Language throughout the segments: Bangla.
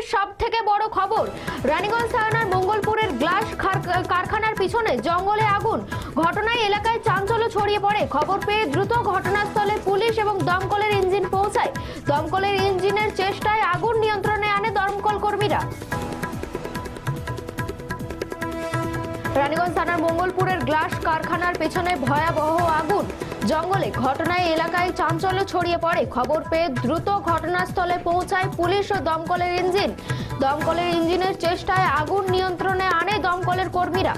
মুহূর্তের সব থেকে বড় খবর। রানীগঞ্জ থানার মঙ্গলপুরের গ্লাস কারখানার পিছনে জঙ্গলে আগুন। ঘটনায় এলাকায় চাঞ্চল্য ছড়িয়ে পড়ে। খবর পেয়ে দ্রুত ঘটনাস্থলে পুলিশ এবং দমকলের ইঞ্জিন পৌঁছায়। দমকলের ইঞ্জিনের চেষ্টায় আগুন নিয়ন্ত্রণে আনে দমকল কর্মীরা। রানীগঞ্জ থানার মঙ্গলপুরের গ্লাস কারখানার পেছনে ভয়াবহ আগুন। জঙ্গলে ঘটনায় এলাকায় চাঞ্চল্য ছড়িয়ে পড়ে। খবর পেয়ে দ্রুত ঘটনাস্থলে পৌঁছায় পুলিশ ও দমকলের ইঞ্জিন। দমকলের ইঞ্জিনের চেষ্টায় আগুন নিয়ন্ত্রণে আনে দমকলের কর্মীরা।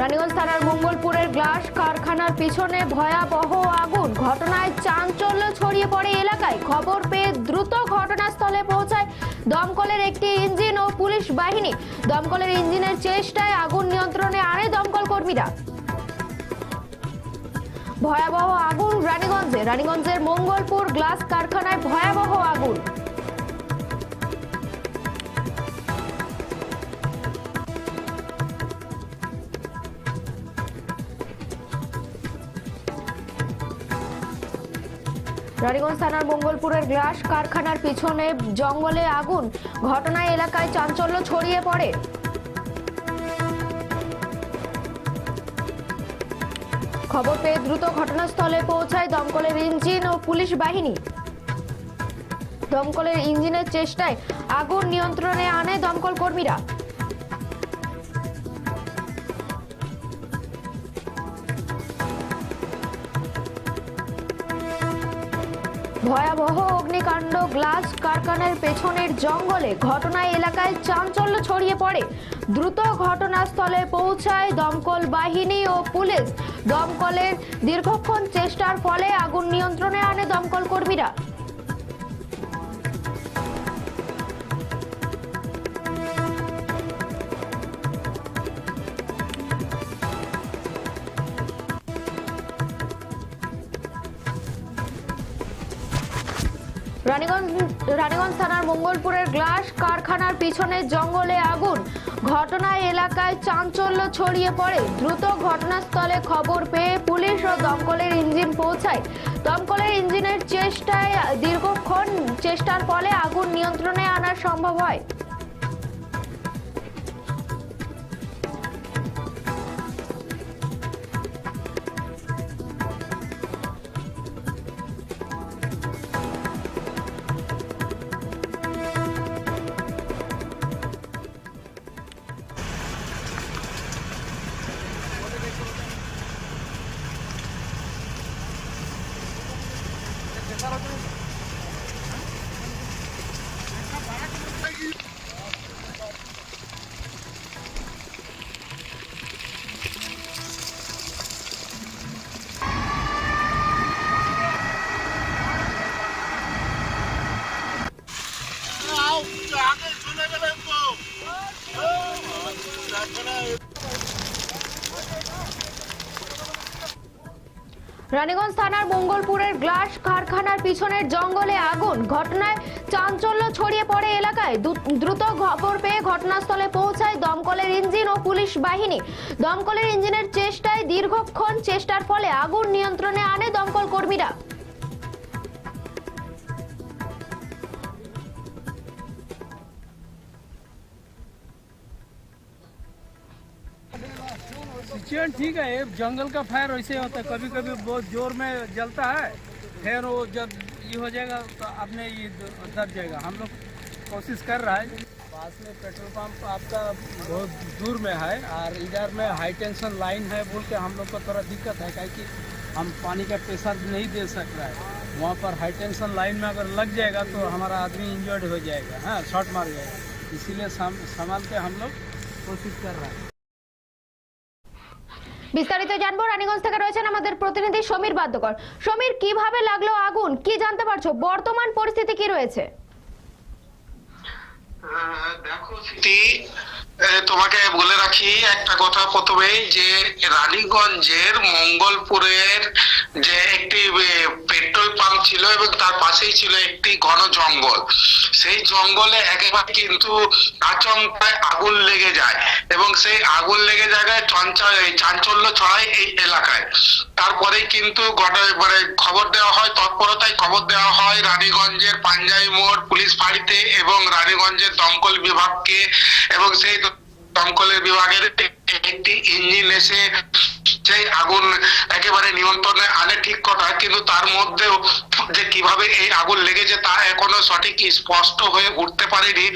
রানীগঞ্জ থানার মঙ্গলপুরের গ্লাস কারখানার পিছনে ভয়াবহ আগুন। ঘটনায় চাঞ্চল্য ছড়িয়ে পড়ে এলাকায়। খবর পেয়ে দ্রুত ঘটনাস্থলে পৌঁছায় দমকলের একটি ইঞ্জিন ও পুলিশ বাহিনী দমকলের ইঞ্জিনের চেষ্টায় আগুন নিয়ন্ত্রণে আনে দমকল কর্মীরা। ভয়াবহ আগুন রানীগঞ্জে। রানীগঞ্জের মঙ্গলপুর গ্লাস কারখানায় ভয়াবহ আগুন। রানীগঞ্জ থানার মঙ্গলপুরের গ্লাস কারখানার পিছনে জঙ্গলে আগুন। ঘটনায় এলাকায় চাঞ্চল্য ছড়িয়ে পড়ে। খবর পেয়ে দ্রুত ঘটনাস্থলে পৌঁছায় দমকলের ইঞ্জিন ও পুলিশ বাহিনী। দমকলের ইঞ্জিনের চেষ্টায় আগুন নিয়ন্ত্রণে আনে দমকল কর্মীরা। ভয়াবহ অগ্নিকাণ্ড, গ্লাস কারখানার পেছনের জঙ্গলে ঘটনায় এলাকায় চাঞ্চল্য ছড়িয়ে পড়ে। দ্রুত ঘটনাস্থলে পৌঁছায় দমকল বাহিনী ও পুলিশ। দমকলের দীর্ঘক্ষণ চেষ্টার ফলে আগুন নিয়ন্ত্রণে আনে দমকল কর্মীরা। রানীগঞ্জ রানীগঞ্জ থানার মঙ্গলপুরের গ্লাস কারখানার পিছনে জঙ্গলে আগুন। ঘটনায় এলাকায় চাঞ্চল্য ছড়িয়ে পড়ে। দ্রুত ঘটনাস্থলে খবর পেয়ে পুলিশ ও দমকলের ইঞ্জিন পৌঁছায়। দমকলের ইঞ্জিনের চেষ্টায় দীর্ঘক্ষণ চেষ্টার ফলে আগুন নিয়ন্ত্রণে আনা সম্ভব হয়। রানীগঞ্জ থানার মঙ্গলপুরের গ্লাস কারখানার পিছনের জঙ্গলে আগুন। ঘটনায় চাঞ্চল্য ছড়িয়ে পড়ে এলাকায়। দ্রুত খবর পেয়ে ঘটনাস্থলে পৌঁছায় দমকলের ইঞ্জিন ও পুলিশ বাহিনী। দমকলের ইঞ্জিনের চেষ্টায় দীর্ঘক্ষণ চেষ্টার ফলে আগুন নিয়ন্ত্রণে আনে দমকল কর্মীরা। सिचुएशन ठीक है जंगल का फायर वैसे होता है कभी कभी बहुत ज़ोर में जलता है, फिर वो जब ये हो जाएगा तो अपने ये दब जाएगा। हम लोग कोशिश कर रहा है। पास में पेट्रोल पंप आपका बहुत दूर में है, और इधर में हाई टेंशन लाइन है बोल के हम लोग को थोड़ा दिक्कत है, क्या कि हम पानी का प्रेशर नहीं दे सक रहा है। वहाँ पर हाई टेंशन लाइन में अगर लग जाएगा तो हमारा आदमी इंजर्ड हो जाएगा हाँ शॉर्ट मार जाएगा। इसीलिए संभाल के हम लोग कोशिश कर रहे हैं। বিস্তারিত জানব। রানীগঞ্জ থেকে রয়েছেন আমাদের প্রতিনিধি সমীর বাদ্যকর। সমীর, কীভাবে লাগল আগুন? কি জানতে পারছ? বর্তমান পরিস্থিতি কি রয়েছে? দেখো স্মৃতি তোমাকে বলে রাখি একটা কথা প্রথমেই যে রানীগঞ্জের মঙ্গলপুরের যে একটি পেট্রোল পাম্প ছিল এবং তার পাশেই ছিল একটি ঘন জঙ্গল। সেই জঙ্গলে একেবারে কিন্তু আচমকায় আগুন লেগে যায় এবং সেই আগুন লেগে জায়গায় চঞ্চল চাঞ্চল্য ছড়ায় এই এলাকায়। তারপরেই কিন্তু ঘটনা- মানে খবর দেওয়া হয়, তৎপরতায় খবর দেওয়া হয় রানীগঞ্জের পাঞ্জাবি মোড় পুলিশ ফাঁড়িতে এবং রানীগঞ্জের দমকল বিভাগকে এবং সেই দমকলের বিভাগের একটি ইঞ্জিন এসে সেই আগুন একেবারে নিয়ন্ত্রণে আনে ঠিক কথা, কিন্তু তার মধ্যেও যে কীভাবে এই আগুন লেগেছে তা এখনও সঠিক স্পষ্ট হয়ে উঠতে পারেনি।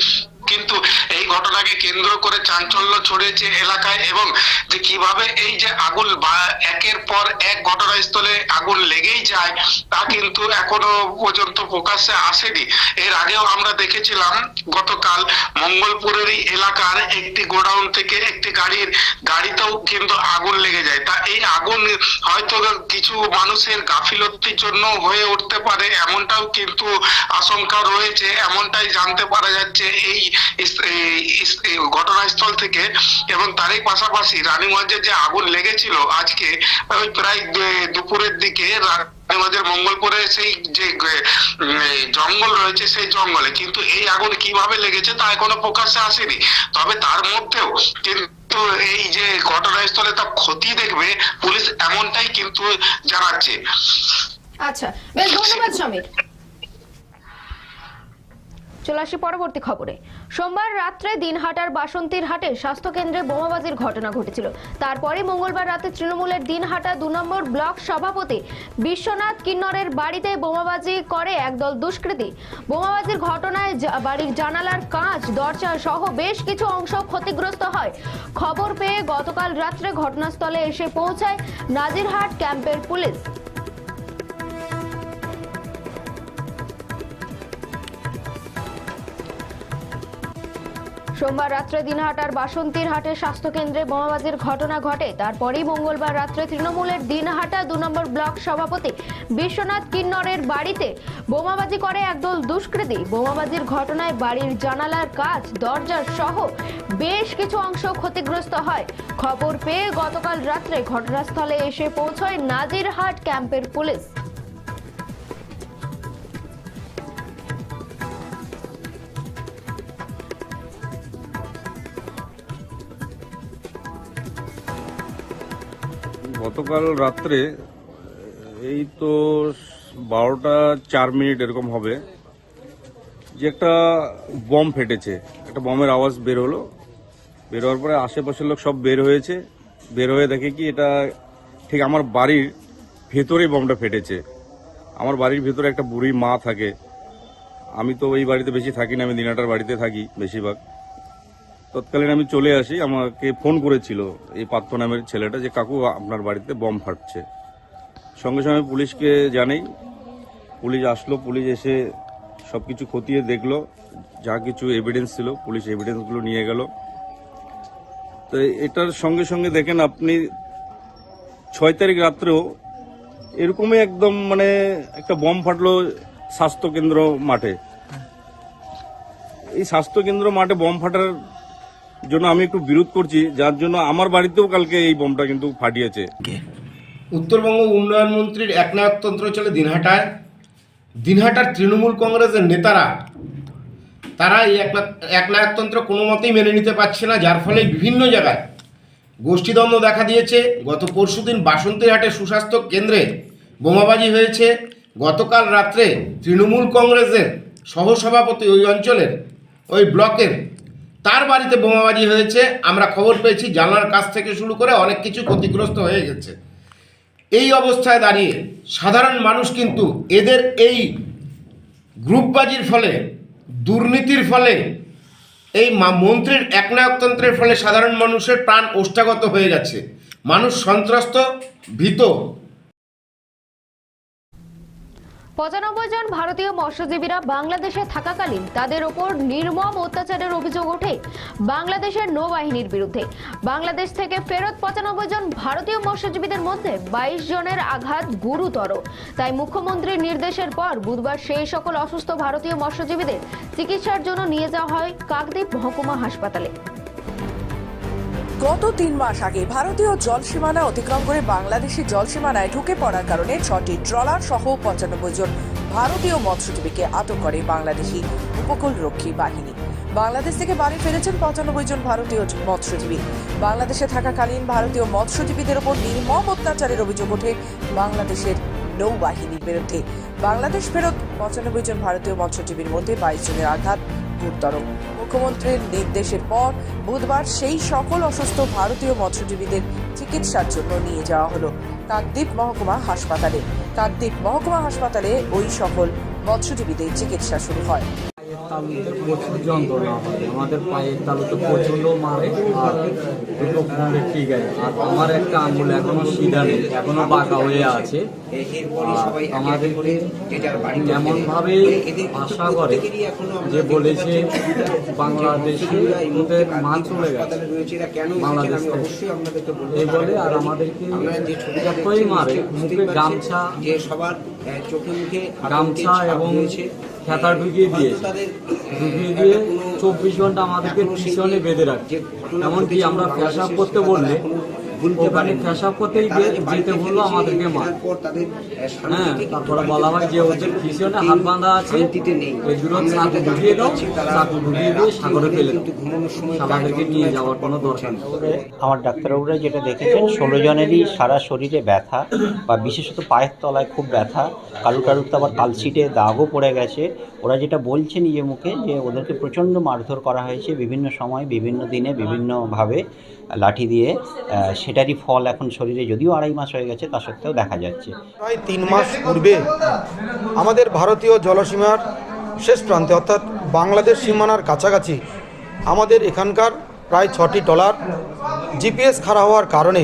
কিন্তু এই ঘটনাকে কেন্দ্র করে চাঞ্চল্য ছড়িয়েছে এলাকায় এবং যে কীভাবে এই যে আগুন বা- একের পর এক ঘটনাস্থলে আগুন লেগেই যায়, তা কিন্তু এখনও পর্যন্ত প্রকাশ্যে আসেনি। এর আগেও আমরা দেখেছিলাম গতকাল মঙ্গলপুরেরই এলাকার একটি গোডাউন থেকে একটি গাড়ির গাড়িতেও কিন্তু আগুন লেগে যায়। তা এই আগুন হয়তো কিছু মানুষের গাফিলতির জন্য হয়ে উঠতে পারে, এমনটাও কিন্তু আশঙ্কা রয়েছে, এমনটাই জানতে পারা যাচ্ছে। এই ঘটনাস্থল থেকে এবং তারই পাশাপাশি রানীগঞ্জে যে আগুন লেগেছিল আজকে ওই প্রায় দুপুরের দিকে আমাদের মঙ্গলপুরে সেই যে জঙ্গল রয়েছে সেই জঙ্গলে। কিন্তু এই আগুন কীভাবে লেগেছে তা এখনও প্রকাশ্যে আসেনি। তবে তার মধ্যেও কিন্তু এই যে ঘটনাস্থলে তা ক্ষতি দেখবে পুলিশ এমনটাই কিন্তু জানাচ্ছে। আচ্ছা বেশ ধন্যবাদ সমীর চলে আসি পরবর্তী খবরে। সোমবার রাত্রে দিনহাটার বাসন্তীর হাটে স্বাস্থ্য কেন্দ্রে বোমাবাজির ঘটনা ঘটেছিল। তারপরে মঙ্গলবার রাতে তৃণমূলের দিনহাটা দু নম্বর ব্লক সভাপতি বিশ্বনাথ কিন্নরের বাড়িতে বোমাবাজি করে একদল দুষ্কৃতী। বোমাবাজির ঘটনায় বাড়ির জানালার কাঁচ, দরজা সহ বেশ কিছু অংশ ক্ষতিগ্রস্ত হয়। খবর পেয়ে গতকাল রাত্রে ঘটনাস্থলে এসে পৌঁছায় নাজিরহাট ক্যাম্পের পুলিশ। সোমবার রাত্রে দিনহাটার বাসন্তীর হাটে স্বাস্থ্য কেন্দ্রে বোমাবাজির ঘটনা ঘটে। তারপরেই মঙ্গলবার রাত্রে তৃণমূলের দিনহাটা দু নম্বর ব্লক সভাপতি বিশ্বনাথ কিন্নরের বাড়িতে বোমাবাজি করে একদল দুষ্কৃতী। বোমাবাজির ঘটনায় বাড়ির জানালার কাজ, দরজার সহ বেশ কিছু অংশ ক্ষতিগ্রস্ত হয়। খবর পেয়ে গতকাল রাত্রে ঘটনাস্থলে এসে পৌঁছয় নাজিরহাট ক্যাম্পের পুলিশ। গতকাল রাত্রে, এই তো বারোটা চার মিনিট এরকম হবে, যে একটা বম ফেটেছে, একটা বমের আওয়াজ বের হলো। বের হওয়ার পরে আশেপাশের লোক সব বের হয়েছে। বের হয়ে দেখে কি এটা ঠিক আমার বাড়ির ভেতরেই বমটা ফেটেছে। আমার বাড়ির ভেতরে একটা বুড়ি মা থাকে। আমি তো এই বাড়িতে বেশি থাকি না, আমি দিনাটার বাড়িতে থাকি বেশিরভাগ। তৎকালীন আমি চলে আসি, আমাকে ফোন করেছিল এই পার্থ নামের ছেলেটা যে, কাকু, আপনার বাড়িতে বম ফাটছে। সঙ্গে সঙ্গে পুলিশকে জানাই। পুলিশ আসলো, পুলিশ এসে সব কিছু খতিয়ে দেখল, যা কিছু এভিডেন্স ছিল, পুলিশ এভিডেন্সগুলো নিয়ে গেল। তো এটার সঙ্গে সঙ্গে দেখেন আপনি ছয় তারিখ রাত্রেও এরকমই একদম মানে একটা বম ফাটলো স্বাস্থ্য কেন্দ্র মাঠে। এই স্বাস্থ্য কেন্দ্র মাঠে বম ফাটার জন্য আমি একটু বিরোধ করছি যার জন্য আমার বাড়িতেও কালকে এই বোমটা কিন্তু ফাটিয়েছে। উত্তরবঙ্গ উন্নয়ন মন্ত্রীর একনায়কতন্ত্র চলে দিনহাটায়। দিনহাটার তৃণমূল কংগ্রেসের নেতারা তারা এই একনা- একনায়কতন্ত্র কোনো মতেই মেনে নিতে পারছে না যার ফলে বিভিন্ন জায়গায় গোষ্ঠীদ্বন্দ্ব দেখা দিয়েছে। গত পরশু পরশুদিন বাসন্তীরহাটে সুস্বাস্থ্য কেন্দ্রে বোমাবাজি হয়েছে। গতকাল রাত্রে তৃণমূল কংগ্রেসের সহসভাপতি ওই অঞ্চলের ওই ব্লকের তার বাড়িতে বোমাবাজি হয়েছে, আমরা খবর পেয়েছি, জানলার কাছ থেকে শুরু করে অনেক কিছু ক্ষতিগ্রস্ত হয়ে গেছে। এই অবস্থায় দাঁড়িয়ে সাধারণ মানুষ কিন্তু এদের এই গ্রুপবাজির ফলে, দুর্নীতির ফলে, এই মন্ত্রীর একনায়কতন্ত্রের ফলে সাধারণ মানুষের প্রাণ ওষ্ঠাগত হয়ে যাচ্ছে মানুষ সন্ত্রস্ত, ভীত পঁচানব্বই জন ভারতীয় মৎস্যজীবীরা বাংলাদেশে থাকাকালীন তাদের ওপর নির্মম অত্যাচারের অভিযোগ ওঠে বাংলাদেশের নৌবাহিনীর বিরুদ্ধে। বাংলাদেশ থেকে ফেরত পঁচানব্বই জন ভারতীয় মৎস্যজীবীদের মধ্যে বাইশ জনের আঘাত গুরুতর। তাই মুখ্যমন্ত্রীর নির্দেশের পর বুধবার সেই সকল অসুস্থ ভারতীয় মৎস্যজীবীদের চিকিৎসার জন্য নিয়ে যাওয়া হয় কাকদ্বীপ মহকুমা হাসপাতালে। গত তিন মাস আগে ভারতীয় জল সীমানা অতিক্রম করে বাংলাদেশি জল সীমানায় ঢুকে পড়ার কারণে ছটি ট্রলার সহ পঁচানব্বই জন ভারতীয় মৎস্যজীবীকে আটক করে বাংলাদেশি উপকূলরক্ষী বাহিনী। বাংলাদেশ থেকে বাড়ি ফিরেছেন পঁচানব্বই জন ভারতীয় মৎস্যজীবী। বাংলাদেশে থাকাকালীন ভারতীয় মৎস্যজীবীদের ওপর নির্মম অত্যাচারের অভিযোগ ওঠে বাংলাদেশের নৌবাহিনীর বিরুদ্ধে। বাংলাদেশ ফেরত পঁচানব্বই জন ভারতীয় মৎস্যজীবীর মধ্যে বাইশ জনের আঘাত গুরুতর মুখ্যমন্ত্রীর নির্দেশের পর বুধবার সেই সকল অসুস্থ ভারতীয় মৎস্যজীবীদের চিকিৎসার জন্য নিয়ে যাওয়া হলো কাকদ্বীপ মহকুমা হাসপাতালে। কাকদ্বীপ মহকুমা হাসপাতালে ওই সকল মৎস্যজীবীদের চিকিৎসা শুরু হয়। তালুতে প্রচুর যন্ত্রণা হয় আমাদের পায়ের তালুতে প্রচণ্ড মারে আর দুটো কোমরে ঠিক আছে আর আমার একটা আঙুল এখনও সিধা নেই এখনও বাঁকা হয়ে আছে আমাদেরকে এমন ভাবে আশা করে যে বলেছে বাংলাদেশে মা চলে গেছে বাংলাদেশ এই বলে আর আমাদেরকে মারে মুখে গামছা যে সবার চোখে মুখে গামছা এবং খেতা ঢুকিয়ে দিয়ে ঢুকিয়ে দিয়ে চব্বিশ ঘণ্টা আমাদেরকে পিছনে বেঁধে রাখছে। এমনকি আমরা পেশাব করতে বললে ওখানে করতেই যেতে বলল আমাদেরকে মার হ্যাঁ তারপরে বলা হয় যে ওদের পিছনে হাত বাঁধা আছে এগুলো চাকু যেটা ঢুকিয়ে দাও চাকু ঢুকিয়ে দিয়ে সাগরে ফেলে নিয়ে যাওয়ার কোনো দরকার আমার ডাক্তারবাবুরা যেটা দেখেছেন ষোলো জনেরই সারা শরীরে ব্যথা বা বিশেষত পায়ের তলায় খুব ব্যথা কারুর কারুর তো আবার কালশিটে দাগও পড়ে গেছে। ওরা যেটা বলছে নিজে মুখে যে ওদেরকে প্রচণ্ড মারধর করা হয়েছে বিভিন্ন সময় বিভিন্ন দিনে বিভিন্নভাবে লাঠি দিয়ে সেটারই ফল এখন শরীরে যদিও আড়াই মাস হয়ে গেছে, তা সত্ত্বেও দেখা যাচ্ছে। প্রায় তিন মাস পূর্বে আমাদের ভারতীয় জলসীমার শেষ প্রান্তে, অর্থাৎ বাংলাদেশ সীমানার কাছাকাছি, আমাদের এখানকার প্রায় ছটি ট্রলার জিপিএস খারাপ হওয়ার কারণে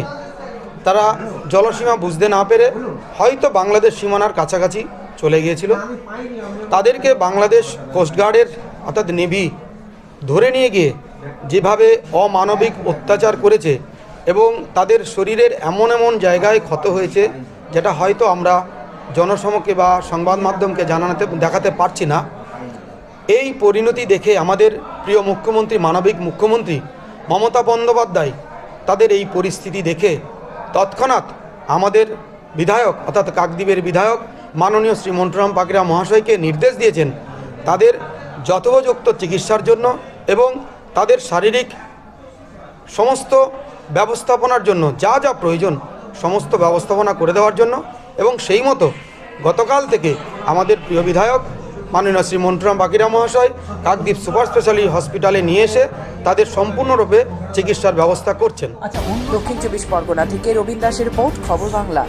তারা জলসীমা বুঝতে না পেরে হয়তো বাংলাদেশ সীমানার কাছাকাছি চলে গিয়েছিল। তাদেরকে বাংলাদেশ কোস্টগার্ডের অর্থাৎ নেভি, ধরে নিয়ে গিয়ে যেভাবে অমানবিক অত্যাচার করেছে এবং তাদের শরীরের এমন এমন জায়গায় ক্ষত হয়েছে যেটা হয়তো আমরা জনসমকে বা সংবাদ মাধ্যমকে জানাতে, দেখাতে পারছি না। এই পরিণতি দেখে আমাদের প্রিয় মুখ্যমন্ত্রী, মানবিক মুখ্যমন্ত্রী মমতা বন্দ্যোপাধ্যায় তাদের এই পরিস্থিতি দেখে তৎক্ষণাৎ আমাদের বিধায়ক, অর্থাৎ কাকদ্বীপের বিধায়ক, মাননীয় শ্রী মন্টুরাম পাকিরা মহাশয়কে নির্দেশ দিয়েছেন তাদের যথোপযুক্ত চিকিৎসার জন্য এবং তাদের শারীরিক সমস্ত ব্যবস্থাপনার জন্য যা যা প্রয়োজন সমস্ত ব্যবস্থাপনা করে দেওয়ার জন্য এবং সেই মতো গতকাল থেকে আমাদের প্রিয় বিধায়ক, মাননীয় শ্রী মন্টুরাম বাকিরা মহাশয়, কাকদ্বীপ সুপার স্পেশালি হসপিটালে নিয়ে এসে তাদের সম্পূর্ণরূপে চিকিৎসার ব্যবস্থা করছেন। দক্ষিণ চব্বিশ পরগনা থেকে রবীন দাসের খবর বাংলা।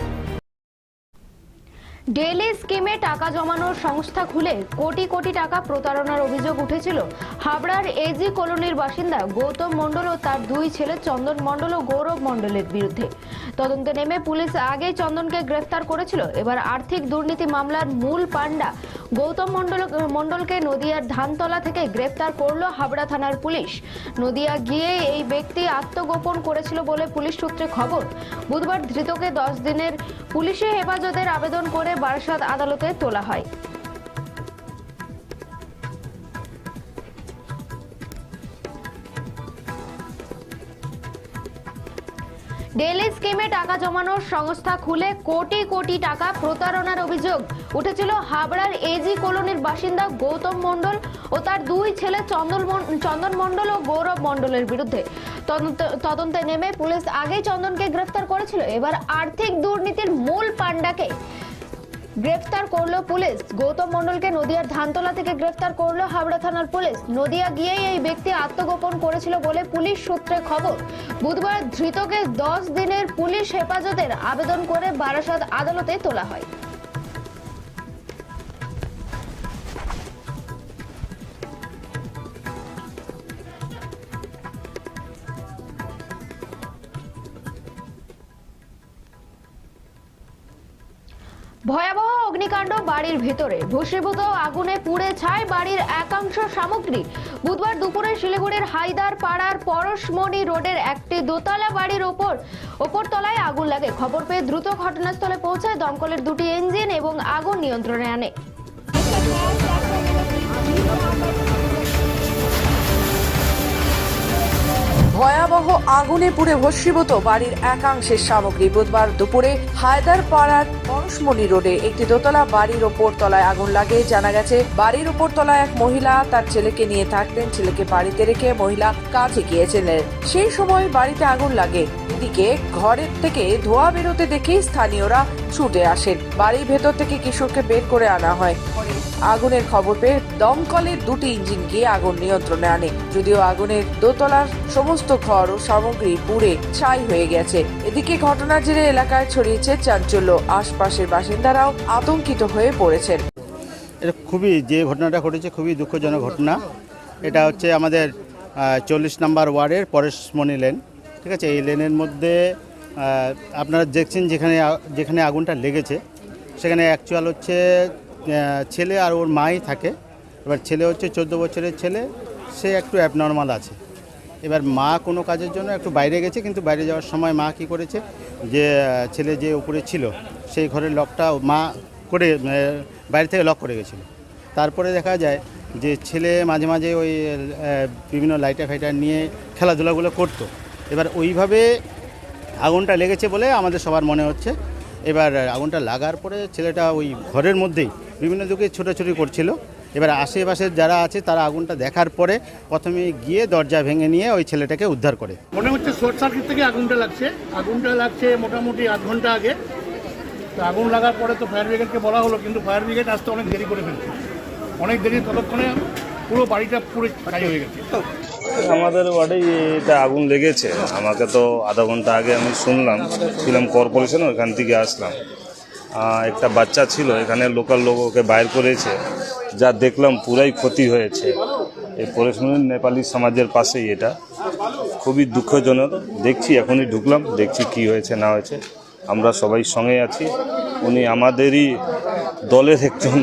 ডেলি স্কিমে টাকা জমানোর সংস্থা খুলে কোটি কোটি টাকা প্রতারণার অভিযোগ উঠেছিল। হাবড়ার এজি কলোনির বাসিন্দা গৌতম মণ্ডল ও তার দুই ছেলে চন্দন মণ্ডল ও গৌরব মণ্ডলের বিরুদ্ধে। তদন্তে নেমে পুলিশ আগেই চন্দনকে গ্রেফতার করেছিল। এবার আর্থিক দুর্নীতি মামলার মূল পাণ্ডা গৌতম মণ্ডল, মণ্ডলকে নদিয়ার ধানতলা থেকে গ্রেফতার করল হাবড়া থানার পুলিশ। নদিয়া গিয়ে এই ব্যক্তি আত্মগোপন করেছিল বলে পুলিশ সূত্রে খবর। বুধবার ধৃতকে দশ দিনের পুলিশে হেফাজতের আবেদন করে বারাসাত আদালতে তোলা হয়। ডেলি স্কিমে টাকা জমানোর সংস্থা খুলে কোটি কোটি টাকা প্রতারণার অভিযোগ। উঠেছিল হাবড়ার এজি কলোনির বাসিন্দা গৌতম মণ্ডল ও তার দুই ছেলে চন্দন মণ্ডল ও গৌরব মণ্ডলের বিরুদ্ধে। তদন্তে নেমে পুলিশ আগেই চন্দনকে গ্রেফতার করেছিল। এবার আর্থিক দুর্নীতির মূল পাণ্ডাকে গ্রেফতার করল পুলিশ। গৌতম মন্ডলকে নদিয়ার ধানতলা থেকে গ্রেফতার করল হাবড়া থানার পুলিশ। নদিয়া গিয়েই এই ব্যক্তি আত্মগোপন করেছিল বলে পুলিশ সূত্রে খবর। বুধবার ধৃতকে দশ দিনের পুলিশ হেফাজতের আবেদন করে বারাসাত আদালতে তোলা হয়। বাড়ির ভেতরে। ভসীভূত আগুনে পুড়ে ছায় বাড়ির একাংশ সামগ্রী। বুধবার দুপুরে শিলিগুড়ির হায়দার পাড়ার পরশমণি রোডের একটি দোতলা বাড়ির ওপর ওপর তলায় আগুন লাগে। খবর পেয়ে দ্রুত ঘটনাস্থলে পৌঁছায় দমকলের দুটি ইঞ্জিন এবং আগুন নিয়ন্ত্রণে আনে। ভয়াবহ আগুনে পুড়ে ভস্মীভূত বাড়ির একাংশের সামগ্রী বুধবার দুপুরে হায়দারপাড়ার পরশমণি রোডে একটি দোতলা বাড়ির ওপর তলায় আগুন লাগে জানা গেছে, বাড়ির ওপর তলায় এক মহিলা তার ছেলেকে নিয়ে থাকতেন, ছেলেকে বাড়িতে রেখে মহিলা কাজে গিয়েছিলেন। সেই সময় বাড়িতে আগুন লাগে। এদিকে ঘরের থেকে ধোঁয়া বেরোতে দেখেই স্থানীয়রা ছুটে আসেন। বাড়ির ভেতর থেকে কিশোরকে বের করে আনা হয়। আগুনের খবর পেয়ে দমকলের দুটি ইঞ্জিন গিয়ে আগুন নিয়ন্ত্রণে আনে। যদিও আগুনের দোতলার সমস্ত ঘর ও সামগ্রী পুড়ে ছাই হয়ে গেছে। এদিকে ঘটনার জেরে এলাকায় ছড়িয়েছে চাঞ্চল্য। আশপাশের বাসিন্দারাও আতঙ্কিত হয়ে পড়েছেন। এটা খুবই যে ঘটনাটা ঘটেছে খুবই দুঃখজনক ঘটনা। এটা হচ্ছে আমাদের চল্লিশ নাম্বার ওয়ার্ডের পরেশমণি লেন। ঠিক আছে? এই লেনের মধ্যে আপনারা দেখছেন যেখানে যেখানে আগুনটা লেগেছে। সেখানে অ্যাকচুয়াল হচ্ছে ছেলে আর ওর মাই থাকে। এবার ছেলে হচ্ছে চোদ্দ বছরের ছেলে, সে একটু অ্যাবনর্মাল আছে। এবার মা কোনো কাজের জন্য একটু বাইরে গেছে, কিন্তু বাইরে যাওয়ার সময় মা কি করেছে যে ছেলে যে উপরে ছিল, সেই ঘরের লকটা মা করে বাইরে থেকে লক করে গেছিল। তারপরে দেখা যায় যে, ছেলে মাঝে মাঝে ওই বিভিন্ন লাইটার ফাইটার নিয়ে খেলাধুলাগুলো করতো। এবার ওইভাবে আগুনটা লেগেছে বলে আমাদের সবার মনে হচ্ছে। এবার আগুনটা লাগার পরে ছেলেটা ওই ঘরের মধ্যেই বিভিন্ন দিকে ছোটাছুটি করছিল। এবার আশেপাশের যারা আছে তারা আগুনটা দেখার পরে প্রথমে গিয়ে দরজা ভেঙে নিয়ে ওই ছেলেটাকে উদ্ধার করে। মনে হচ্ছে শর্ট সার্কিট থেকে আগুনটা লাগছে। আগুনটা লাগছে মোটামুটি আধ ঘণ্টা আগে। তো আগুন লাগার পরে তো ফায়ার ব্রিগেডকে বলা হলো কিন্তু ফায়ার ব্রিগেড আসতে অনেক দেরি করে ফেলছে। অনেক দেরি ততক্ষণে পুরো বাড়িটা পুরো ছাই হয়ে গেছে। আমাদের ওয়ার্ডেই এটা আগুন লেগেছে। আমাকে তো আধা ঘণ্টা আগে আমি শুনলাম ছিলাম কর্পোরেশন ওখান থেকে আসলাম। একটা বাচ্চা ছিল, এখানে লোকাল লোক ওকে বাইর করেছে। যা দেখলাম পুরাই ক্ষতি হয়েছে। এই পরিশ্রমী নেপালি সমাজের পাশেই এটা। খুবই দুঃখজনক। দেখছি, এখনই ঢুকলাম, দেখছি কি হয়েছে, না হয়েছে। আমরা সবাই সঙ্গে আছি। উনি আমাদেরই দলের একজন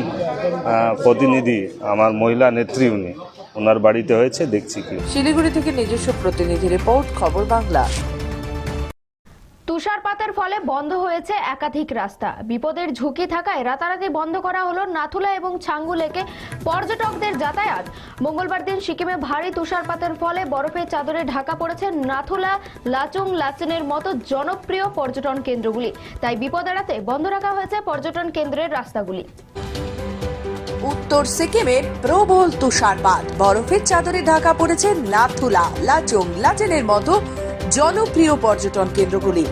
প্রতিনিধি, আমার মহিলা নেত্রী উনি। ওনার বাড়িতে হয়েছে, দেখছি কি শিলিগুড়ি থেকে নিজস্ব প্রতিনিধি রিপোর্ট, খবর বাংলা। তুষারপাতের ফলে বন্ধ হয়েছে একাধিক রাস্তা। বিপদের ঝুঁকি থাকায় রাতারাতি বন্ধ করা হলো নাথুলা এবং ছাঙ্গু লেকে পর্যটকদের যাতায়াত। মঙ্গলবার দিন সিকিমে ভারী তুষারপাতের ফলে বরফের চাদরে ঢাকা পড়েছে নাথুলা, লাচুং, লাচেনের মতো জনপ্রিয় পর্যটন কেন্দ্রগুলি। তাই বিপদ এড়াতে বন্ধ রাখা হয়েছে পর্যটন কেন্দ্রের রাস্তাগুলি। উত্তর সিকিমে প্রবল তুষারপাত। বরফের চাদরে ঢাকা পড়েছে নাথুলা, লাচুং, লাচেনের মতো জনপ্রিয় পর্যটন কেন্দ্রগুলি।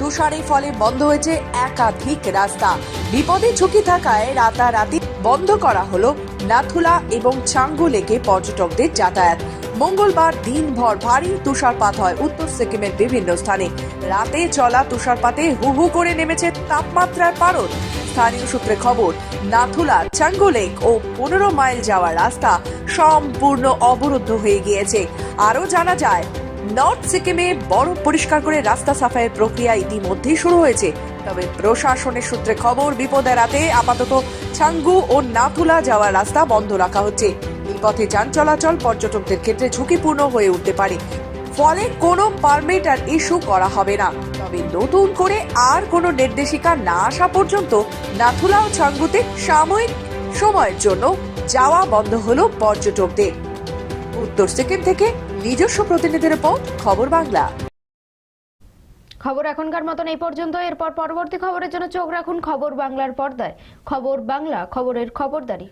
তুষারের ফলে বন্ধ হয়েছে একাধিক রাস্তা। বিপদে ঝুঁকি থাকায় রাতারাতি বন্ধ করা হলো নাথুলা এবং চাঙ্গু লেকে পর্যটকদের যাতায়াত। মঙ্গলবার দিনভর ভারী তুষারপাত হয়। উত্তর সিকিমের বিভিন্ন স্থানে রাতে চলা তুষারপাতে হু হু করে নেমেছে তাপমাত্রার পারদ। স্থানীয় সূত্রে খবর, নাথুলা, চাঙ্গু লেক ও পনেরো মাইল যাওয়ার রাস্তা সম্পূর্ণ অবরুদ্ধ হয়ে গিয়েছে। আরও জানা যায় নর্থ সিকিমে বরফ পরিষ্কার করে রাস্তা সাফাইয়ের প্রক্রিয়া ইতিমধ্যেই শুরু হয়েছে। তবে প্রশাসনের সূত্রে খবর, বিপদ এড়াতে আপাতত ছাঙ্গু ও নাথুলা যাওয়ার রাস্তা বন্ধ রাখা হচ্ছে। এই পথে যান চলাচল পর্যটকদের ক্ষেত্রে ঝুঁকিপূর্ণ হয়ে উঠতে পারে। ফলে কোনো পারমিট আর ইস্যু করা হবে না। তবে নতুন করে আর কোনো নির্দেশিকা না আসা পর্যন্ত নাথুলা ও ছাঙ্গুতে সাময়িক সময়ের জন্য যাওয়া বন্ধ হলো পর্যটকদের। উত্তর সিকিম থেকে নিজস্ব প্রতিনিধি রিপোর্ট খবর বাংলা। খবর এখনকার মতন এই পর্যন্ত, এরপর পরবর্তী খবরের জন্য চোখ রাখুন খবর বাংলার পর্দায়। খবর বাংলা, খবরের খবরদারি।